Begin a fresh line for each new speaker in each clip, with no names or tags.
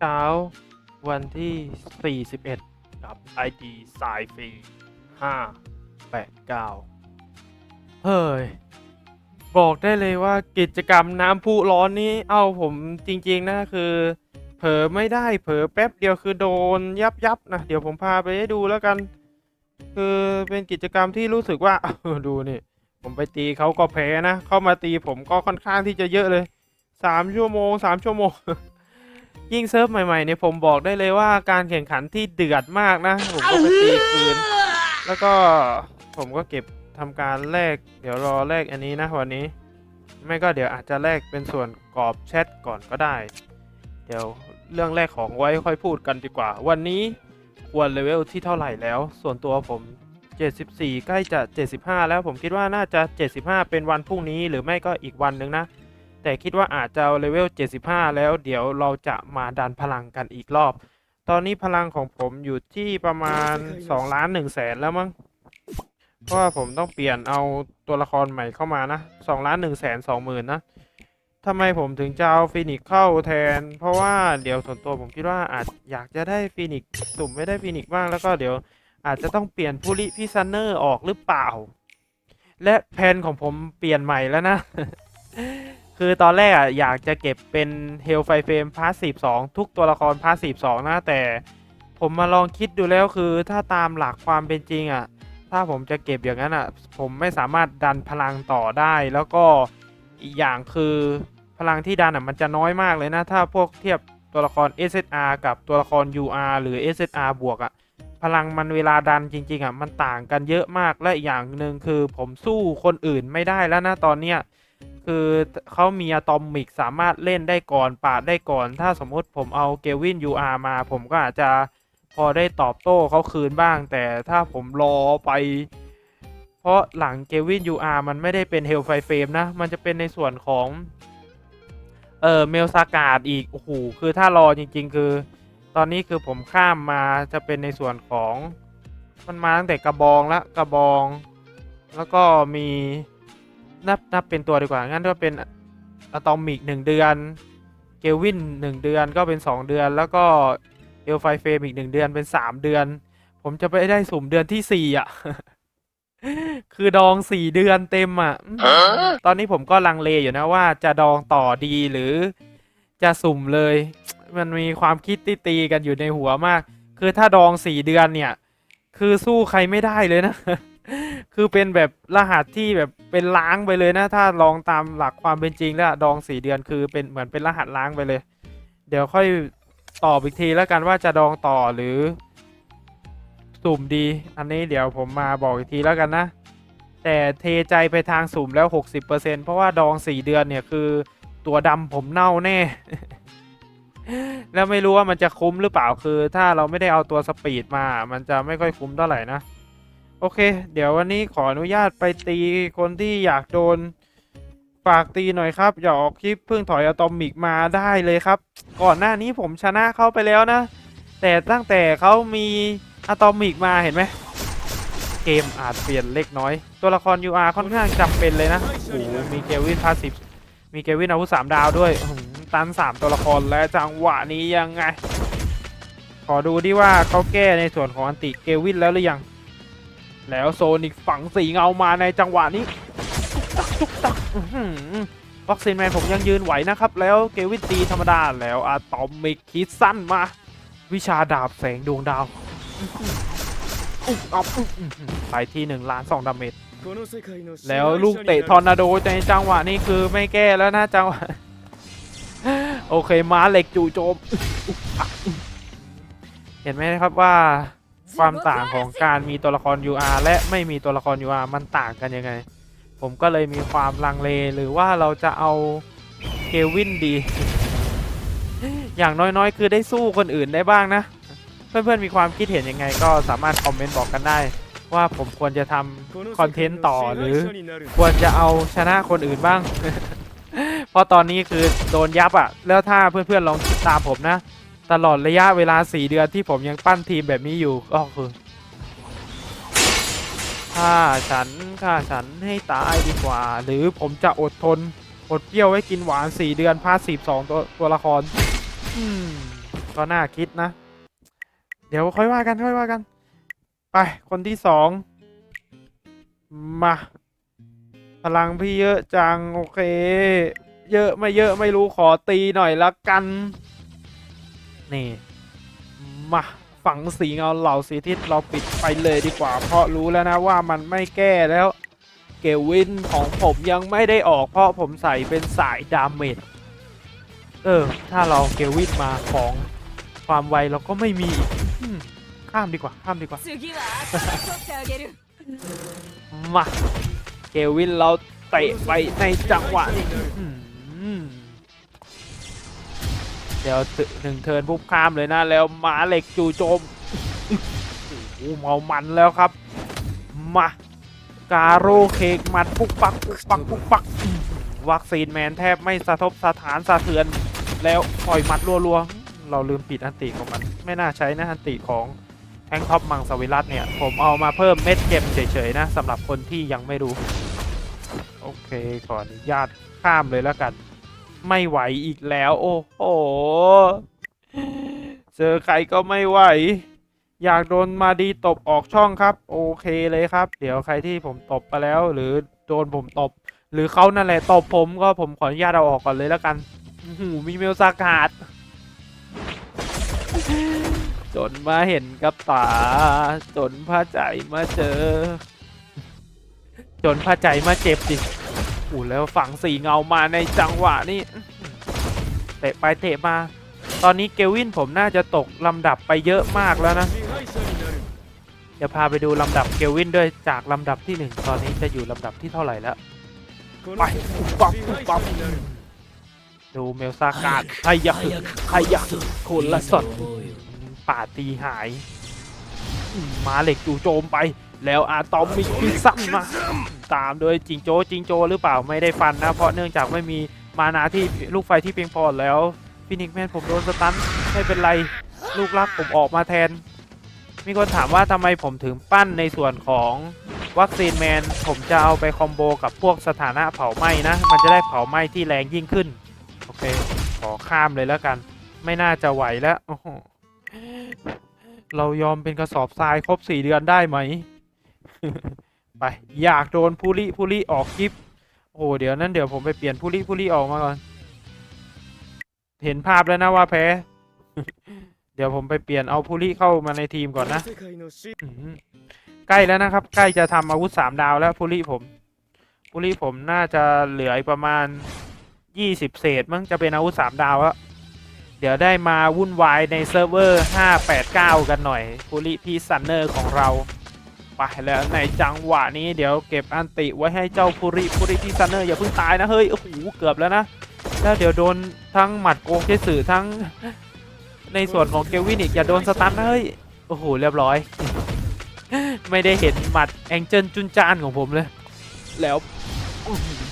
เช้าวันที่ 41 กับ ID สายฟรี589 เฮ้ย บอกได้เลยว่ากิจกรรมน้ำพุร้อนนี้เอาผมจริง ๆ นะ คือ เผลอไม่ได้เผลอแป๊บเดียวคือโดนยับยับๆนะ เดี๋ยวผมพาไปให้ดูแล้วกัน คือเป็นกิจกรรมที่รู้สึกว่าดูนี่ ผมไปตีเขาก็แพ้นะ เข้ามาตีผมก็ค่อนข้างที่จะเยอะเลยสามชั่วโมงสามชั่วโมง ยิ่งเซิร์ฟใหม่ๆเนี่ยผมบอกได้เลยว่าการแข่งขันที่เดือดมากนะ ผมก็ไปตีคืน แล้วก็ผมก็เก็บทำการแลกเดี๋ยวรอแลกอันนี้นะวันนี้ ไม่ก็เดี๋ยวอาจจะแลกเป็นส่วนกรอบแชทก่อนก็ได้ เดี๋ยวเรื่องแรกของไว้ค่อยพูดกันดีกว่า วันนี้ควรเลเวลที่เท่าไหร่แล้ว ส่วนตัวผม 74 ใกล้จะ 75 แล้วผมคิดว่าน่าจะ 75 เป็นวันพรุ่งนี้หรือไม่ก็อีกวันหนึ่งนะ แต่คิดว่าอาจจะเลเวล 75 แล้วเดี๋ยวเราจะมาดันพลังกันอีกรอบ ตอนนี้พลังของผมอยู่ที่ประมาณ2ล้าน1แสนแล้วมั้ง เพราะว่าผมต้องเปลี่ยนเอาตัวละครใหม่เข้ามานะ2ล้าน1แสน2หมื่นนะทำไมผมถึงจะเอาฟีนิกเข้าแทน เพราะว่าเดี๋ยวส่วนตัวผมคิดว่าอาจอยากจะได้ฟีนิกสุ่มไม่ได้ฟีนิกบ้างแล้วก็เดี๋ยวอาจจะต้องเปลี่ยนผู้ริพิซันเนอร์ออกหรือเปล่า และแผนของผมเปลี่ยนใหม่แล้วนะ คือตอนแรกอะอยากจะเก็บเป็นเฮลไฟเฟมพาสซีฟ2ทุกตัวละครพาสซีฟ2นะแต่ผมมาลองคิดดูแล้วคือถ้าตามหลักความเป็นจริงอะ ถ้าผมจะเก็บอย่างนั้นอะ ผมไม่สามารถดันพลังต่อได้ แล้วก็อีกอย่างคือพลังที่ดันอะมันจะน้อยมากเลยนะ ถ้าพวกเทียบตัวละคร SSR กับตัวละคร UR หรือ SSR บวกอะพลังมันเวลาดันจริง ๆอะมันต่างกันเยอะมากและอีกอย่างหนึ่งคือผมสู้คนอื่นไม่ได้แล้วนะตอนเนี้ย คือเขามีอะตอมิกสามารถเล่นได้ก่อนปาดได้ก่อน ถ้าสมมติผมเอาเกวิน UR มา ผมก็อาจจะพอได้ตอบโต้เขาคืนบ้าง แต่ถ้าผมรอไป เพราะหลังเกวิน UR มันไม่ได้เป็นเฮลไฟเฟมนะ มันจะเป็นในส่วนของ เออเมลซากาดอีก โอ้โห คือถ้ารอจริง ๆ คือ ตอนนี้คือผมข้ามมาจะเป็นในส่วนของ มันมาตั้งแต่กระบองละกระบอง แล้วก็มี นับนับเป็นตัวดีกว่า งั้นก็เป็นอะตอมิกหนึ่งเดือน เกลวินหนึ่งเดือนก็เป็นสองเดือน แล้วก็เอลไฟเฟมอีกหนึ่งเดือนเป็นสามเดือน ผมจะไปได้สุ่มเดือนที่สี่อะ คือดองสี่เดือนเต็มอะอืมตอนนี้ผมก็ลังเลอยู่นะว่าจะดองต่อดีหรือจะสุ่มเลย มันมีความคิดที่ตีกันอยู่ในหัวมาก คือถ้าดองสี่เดือนเนี่ย คือสู้ใครไม่ได้เลยนะ คือเป็นแบบรหัสที่แบบเป็นล้างไปเลยนะ ถ้าลองตามหลักความเป็นจริงแล้วดองสี่เดือนคือเป็นเหมือนเป็นรหัสล้างไปเลย เดี๋ยวค่อยตอบอีกทีแล้วกันว่าจะดองต่อหรือ สุ่มดี อันนี้เดี๋ยวผมมาบอกอีกทีแล้วกันนะ แต่เทใจไปทางสุ่มแล้ว 60%เพราะว่าดองสี่เดือนเนี่ยคือตัวดำผมเน่าแน่ แล้วไม่รู้ว่ามันจะคุ้มหรือเปล่าคือ ถ้าเราไม่ได้เอาตัวสปีดมา มันจะไม่ค่อยคุ้มเท่าไหร่นะ โอเค เดี๋ยววันนี้ขออนุญาตไปตีคนที่อยากโดน ฝากตีหน่อยครับอย่าออกคลิปเพิ่งถอยอะตอมิกมาได้เลยครับ ก่อนหน้านี้ผมชนะเขาไปแล้วนะ แต่ตั้งแต่เขามีอะตอมิกมาเห็นไหมเกมอาจเปลี่ยนเล็กน้อย ตัวละคร UR ค่อนข้างจำเป็นเลยนะโอ้มีเกวินพาสิบมีเกวินอาวุธสามดาวด้วยอื้อหือตันสามตัวละครและจังหวะนี้ยังไง ขอดูดิว่าเขาแก้ในส่วนของอันติเกวินแล้วหรือยัง แล้วโซนิกฝังสีเงามาในจังหวะนี้ตุกตักตุกตักวัคซีนแมนผมยังยืนไหวนะครับ แล้วเกวินตีธรรมดาแล้วอะตอมิกคิดสั้นมา วิชาดาบแสงดวงดาวอุ๊บอ๊บไปที่หนึ่งล้านสองดาเมจแล้วลูกเตะทอร์นาโดในจังหวะนี้คือไม่แก้แล้วนะจังหวะ โอเคม้าเหล็กจู่โจม เห็นไหมครับว่า ความต่างของการมีตัวละคร UR และไม่มีตัวละคร UR มันต่างกันยังไง ผมก็เลยมีความลังเลหรือว่าเราจะเอาเควินดี อย่างน้อยๆ คือได้สู้คนอื่นได้บ้างนะ เพื่อนๆมีความคิดเห็นยังไงก็สามารถคอมเมนต์บอกกันได้ ว่าผมควรจะทำคอนเทนต์ต่อหรือควรจะเอาชนะคนอื่นบ้างเพราะตอนนี้คือโดนยับอะ่ะ แล้วถ้าเพื่อนๆลองคิดตามผมนะ ตลอดระยะเวลา 4 เดือนที่ผมยังปั้นทีมแบบนี้อยู่ก็คือฆ่าฉันฆ่าฉันให้ตายดีกว่า หรือผมจะอดทน อดเปรี้ยวไว้กินหวาน 4 เดือนพาสีสองตัวตัวละคร อืม ก็น่าคิดนะ เดี๋ยวค่อยว่ากันค่อยว่ากัน ไป คนที่สองมา พลังพี่เยอะจัง โอเค เยอะไม่เยอะไม่รู้ขอตีหน่อยละกัน นี่ มาฝังสีเงาเหล่าสีทิศเราปิดไปเลยดีกว่า เพราะรู้แล้วนะว่ามันไม่แก้แล้ว เกวินของผมยังไม่ได้ออก เพราะผมใส่เป็นสายดามเมจเออ ถ้าเราเกวินมาของความไวเราก็ไม่มีข้ามดีกว่า ข้ามดีกว่า มา เกวินเราเตะไปในจังหวะ เดี๋ยวหนึ่งเทินปุ๊บข้ามเลยนะ แล้วหมาเหล็กจู่โจมโอ้เมามันแล้วครับ มา การโรเค้กหมัดปุกปักปุกปักปุกปัก วัคซีนแมนแทบไม่สะทบสถานสะเทือน แล้วปล่อยหมัดรัวๆ เราลืมปิดอันติของมัน ไม่น่าใช้นะอันติของแทงท็อปมังสวิรัตเนี่ย ผมเอามาเพิ่มเม็ดเกมเฉยๆนะสำหรับคนที่ยังไม่รู้ โอเคขออนุญาตข้ามเลยแล้วกัน ไม่ไหวอีกแล้ว โอ้โห เจอใครก็ไม่ไหว อยากโดนมาดีตบออกช่องครับ โอเคเลยครับ เดี๋ยวใครที่ผมตบไปแล้ว หรือโดนผมตบ หรือเขานั่นแหละตบผมก็ผมขออนุญาตเอาออกก่อนเลยแล้วกันหูมีเมลซากาดจนมาเห็นกับตา จนพระใจมาเจอ จนพระใจมาเจ็บดิ อู้แล้วฝั่งสีเงามาในจังหวะนี้เตะไปเตะมา ตอนนี้เกวินผมน่าจะตกลำดับไปเยอะมากแล้วนะ เดี๋ยวพาไปดูลำดับเกวินด้วยจากลำดับที่หนึ่งตอนนี้จะอยู่ลำดับที่เท่าไหร่แล้ว ไปปุ๊บปั๊บปุ๊บปั๊บดูเมลซากาดใครอยากใครอยากคนละสดป่าตีหายมมาเหล็กจู่โจมไป แล้วอาตอมมิกพิซซัมมาตามโดยจิงโจ้จิงโจ้หรือเปล่าไม่ได้ฟันนะ เพราะเนื่องจากไม่มีมานาที่ลูกไฟที่เพียงพอแล้วฟินิกแมนผมโดนสตันไม่เป็นไรลูกรักผมออกมาแทน มีคนถามว่าทำไมผมถึงปั้นในส่วนของวัคซีนแมน ผมจะเอาไปคอมโบกับพวกสถานะเผาไหม้นะ มันจะได้เผาไหม้ที่แรงยิ่งขึ้น โอเค ขอข้ามเลยแล้วกัน ไม่น่าจะไหวแล้ว เรายอมเป็นกระสอบทรายครบสี่เดือนได้ไหม ไป อยากโดนผู้ลิผู้ลิออกคลิป โอ้เดี๋ยวนั้นเดี๋ยวผมไปเปลี่ยนผู้ลิผู้ลิออกมาก่อน เห็นภาพแล้วนะว่าแพ้ เดี๋ยวผมไปเปลี่ยนเอาผู้ลิเข้ามาในทีมก่อนนะใกล้แล้วนะครับ ใกล้จะทำอาวุธสามดาวแล้วผู้ลิผมผู้ลิผมน่าจะเหลืออีกประมาณยี่สิบเศษมั้งจะเป็นอาวุธสามดาวแล้วเดี๋ยวได้มาวุ่นวายในเซิร์ฟเวอร์ห้าแปดเก้ากันหน่อยผู้ลิพีซันเนอร์ของเรา ไปแล้วในจังหวะนี้เดี๋ยวเก็บอันติไว้ให้เจ้าภูริภูริพีซันเนอร์อย่าเพิ่งตายนะเฮ้ยโอ้โหเกือบแล้วนะแล้วเดี๋ยวโดนทั้งหมัดโกงเจสื่อทั้งในส่วนของเกวินอีกอย่าโดนสตันนะเฮ้ยโอ้โหเรียบร้อย ไม่ได้เห็นหมัดแองเจิลจุนจานของผมเลย แล้ว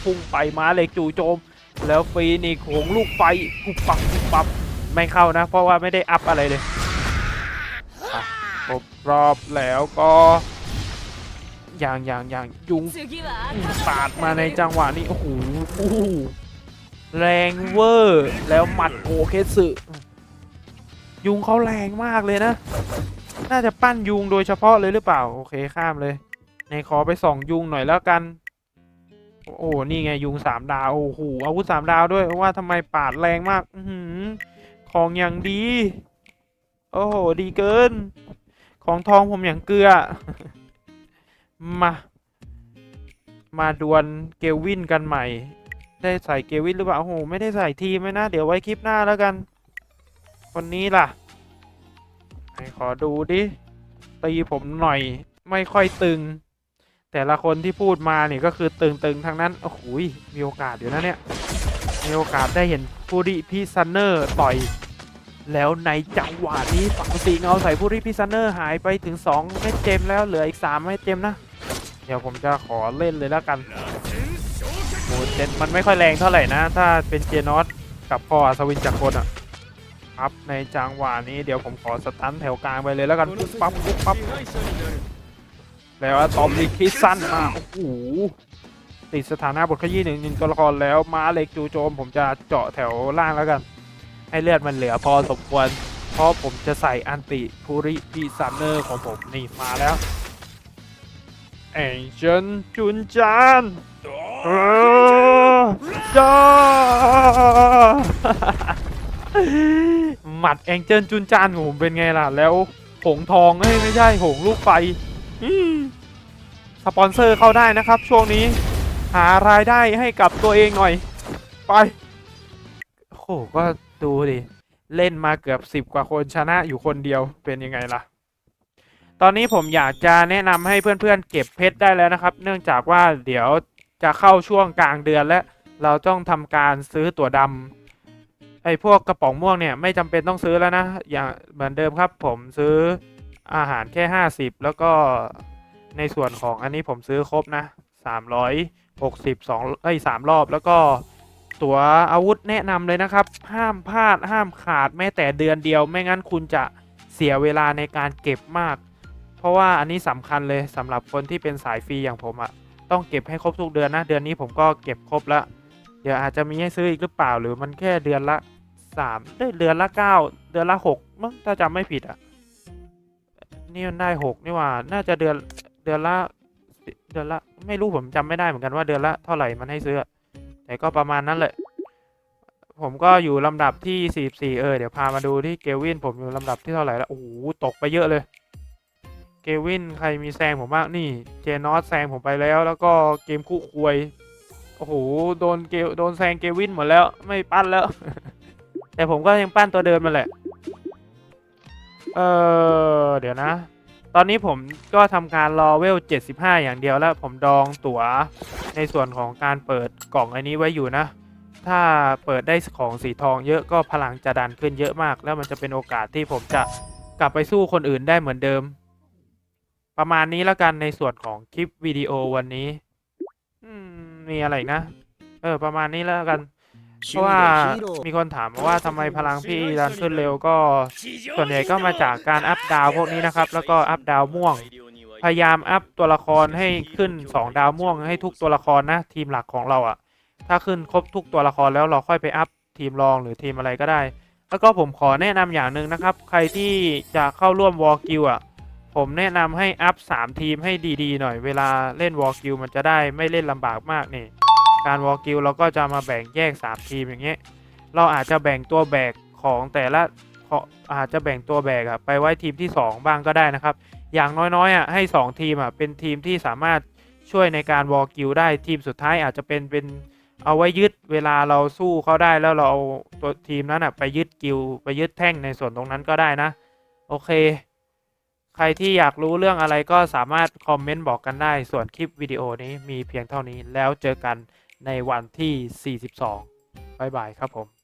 พุ่งไปมาเหล็กจู่โจม แล้วฟีนี่โขงลูกไฟปุบปับปุบปับไม่เข้านะ เพราะว่าไม่ได้อัพอะไรเลยครบรอบแล้วก็ อย่างอย่างอย่างยุง
次は
ปาดมาในจังหวะนี้โอ้โหโอ้โหแรงเวอร์แล้วหมัดโอเคสึยุงเขาแรงมากเลยนะ น่าจะปั้นยุงโดยเฉพาะเลยหรือเปล่า โอเคข้ามเลย ในขอไปส่องยุงหน่อยแล้วกัน โอ้โหนี่ไงยุงสามดาวโอ้โหอาวุธสามดาวด้วยว่าทำไมปาดแรงมาก อือหือของอย่างดี โอ้โหดีเกิน ของทองผมอย่างเกลือ มา มาดวลเกลวินกันใหม่ ได้ใส่เกลวินหรือเปล่าโอ้โหไม่ได้ใส่ทีมเลยนะ เดี๋ยวไว้คลิปหน้าแล้วกัน คนนี้ล่ะไหนขอดูดิตีผมหน่อยไม่ค่อยตึง แต่ละคนที่พูดมาเนี่ยก็คือตึงๆทั้งนั้นโอ้โหมีโอกาสอยู่นะเนี่ยมีโอกาสได้เห็นผู้ริพี่ซันเนอร์ต่อย แล้วในจังหวะนี้ฝั่งสีเงาใส่ผู้ริพี่ซันเนอร์หายไปถึง2เม็ดเจมแล้วเหลืออีก3เม็ดเจมนะ เดี๋ยวผมจะขอเล่นเลยแล้วกันโหเจนมันไม่ค่อยแรงเท่าไหร่นะ ถ้าเป็นเจนอสกับคออัศวินจักรกลอะครับในจังหวะนี้เดี๋ยวผมขอสตันแถวกลางไปเลยแล้วกันปุ๊บปั๊บปุ๊บปั๊บแล้วตอมลิคิสั้นมาโอ้โหติดสถานะบทขยี้หนึ่งหนึ่งตัวละครแล้วม้าเล็กจูโจม ผมจะเจาะแถวล่างแล้วกัน ให้เลือดมันเหลือพอสมควร เพราะผมจะใส่อันติภูริพิซันเนอร์ของผมนี่มาแล้ว เอ็งเจนจุนจานเออจ้าหมัดแองเจิลจุนจานของผมเป็นไงล่ะ แล้วหงทองเอ้ยไม่ใช่หงลูกไฟอืมสปอนเซอร์เข้าได้นะครับ ช่วงนี้ หารายได้ให้กับตัวเองหน่อย ไป โอ้โหก็ดูดิ เล่นมาเกือบสิบ10กว่าคนชนะอยู่คนเดียวเป็นยังไงล่ะ ตอนนี้ผมอยากจะแนะนำให้เพื่อนๆ เก็บเพชรได้แล้วนะครับ เนื่องจากว่าเดี๋ยวจะเข้าช่วงกลางเดือนและเราต้องทำการซื้อตั๋วดำไอ้พวกกระป๋องม่วงเนี่ยไม่จำเป็นต้องซื้อแล้วนะ อย่างเหมือนเดิมครับ ผมซื้ออาหารแค่ 50 แล้วก็ในส่วนของอันนี้ผมซื้อครบนะ 360 2เอ้ย3รอบแล้วก็ตั๋วอาวุธแนะนำเลยนะครับ ห้ามพลาดห้ามขาดแม้แต่เดือนเดียว ไม่งั้นคุณจะเสียเวลาในการเก็บมาก เพราะว่าอันนี้สำคัญเลยสำหรับคนที่เป็นสายฟรีอย่างผมอะต้องเก็บให้ครบทุกเดือนนะ เดือนนี้ผมก็เก็บครบแล้วเดี๋ยวอาจจะมีให้ซื้ออีกหรือเปล่าหรือมันแค่เดือนละสามเอ้ยเดือนละเก้าเดือนละหกมั้งถ้าจำไม่ผิดอะนี่มันได้หกนี่ว่า น่าจะเดือนเดือนละเดือนละไม่รู้ผมจำไม่ได้เหมือนกันว่าเดือนละเท่าไหร่มันให้ซื้อ แต่ก็ประมาณนั้นแหละ ผมก็อยู่ลำดับที่สี่สี่เออ เดี๋ยวพามาดูที่เกวินผมอยู่ลำดับที่เท่าไหร่แล้ว โอ้โห ตกไปเยอะเลย เกวินใครมีแซงผมบ้างนี่เจนอสแซงผมไปแล้ว แล้วก็เกมคู่ควยโอ้โหโดนเกโดนแซงเกวินหมดแล้วไม่ปั้นแล้ว แต่ผมก็ยังปั้นตัวเดิมมาแหละ เออเดี๋ยวนะ ตอนนี้ผมก็ทำการรอเวล 75 อย่างเดียวแล้ว ผมดองตั๋วในส่วนของการเปิดกล่องอันนี้ไว้อยู่นะ ถ้าเปิดได้ของสีทองเยอะก็พลังจะดันขึ้นเยอะมาก แล้วมันจะเป็นโอกาสที่ผมจะกลับไปสู้คนอื่นได้เหมือนเดิม ประมาณนี้แล้วกันในส่วนของคลิปวิดีโอวันนี้มีอะไรนะ เออ ประมาณนี้แล้วกัน เพราะว่ามีคนถามมาว่าทำไมพลังพี่ดันขึ้นเร็วก็ ส่วนใหญ่ก็มาจากการอัพดาวพวกนี้นะครับ แล้วก็อัพดาวม่วง พยายามอัพตัวละครให้ขึ้น 2 ดาวม่วงให้ทุกตัวละครนะ ทีมหลักของเราอะถ้าขึ้นครบทุกตัวละครแล้วเราค่อยไปอัพทีมรองหรือทีมอะไรก็ได้ แล้วก็ผมขอแนะนำอย่างหนึ่งนะครับ ใครที่จะเข้าร่วมวอลกิวอะ ผมแนะนำให้อัพ 3 ทีมให้ดีๆ หน่อยเวลาเล่นวอลกิวมันจะได้ไม่เล่นลำบากมากนี่ การวอลกิวเราก็จะมาแบ่งแยก 3 ทีมอย่างเงี้ยเราอาจจะแบ่งตัวแบกของแต่ละอาจจะแบ่งตัวแบกอะไปไว้ทีมที่ 2 บ้างก็ได้นะครับ อย่างน้อยๆอะให้ 2 ทีมอะเป็นทีมที่สามารถช่วยในการวอลกิวได้ทีมสุดท้ายอาจจะเป็นเป็นเอาไว้ยึดเวลาเราสู้เขาได้แล้วเราเอาตัวทีมนั้นอะไปยึดกิวไปยึดแท่งในส่วนตรงนั้นก็ได้นะ โอเค ใครที่อยากรู้เรื่องอะไรก็สามารถคอมเมนต์บอกกันได้ ส่วนคลิปวิดีโอนี้มีเพียงเท่านี้แล้วเจอกันในวันที่ 42 บ๊ายบายครับผม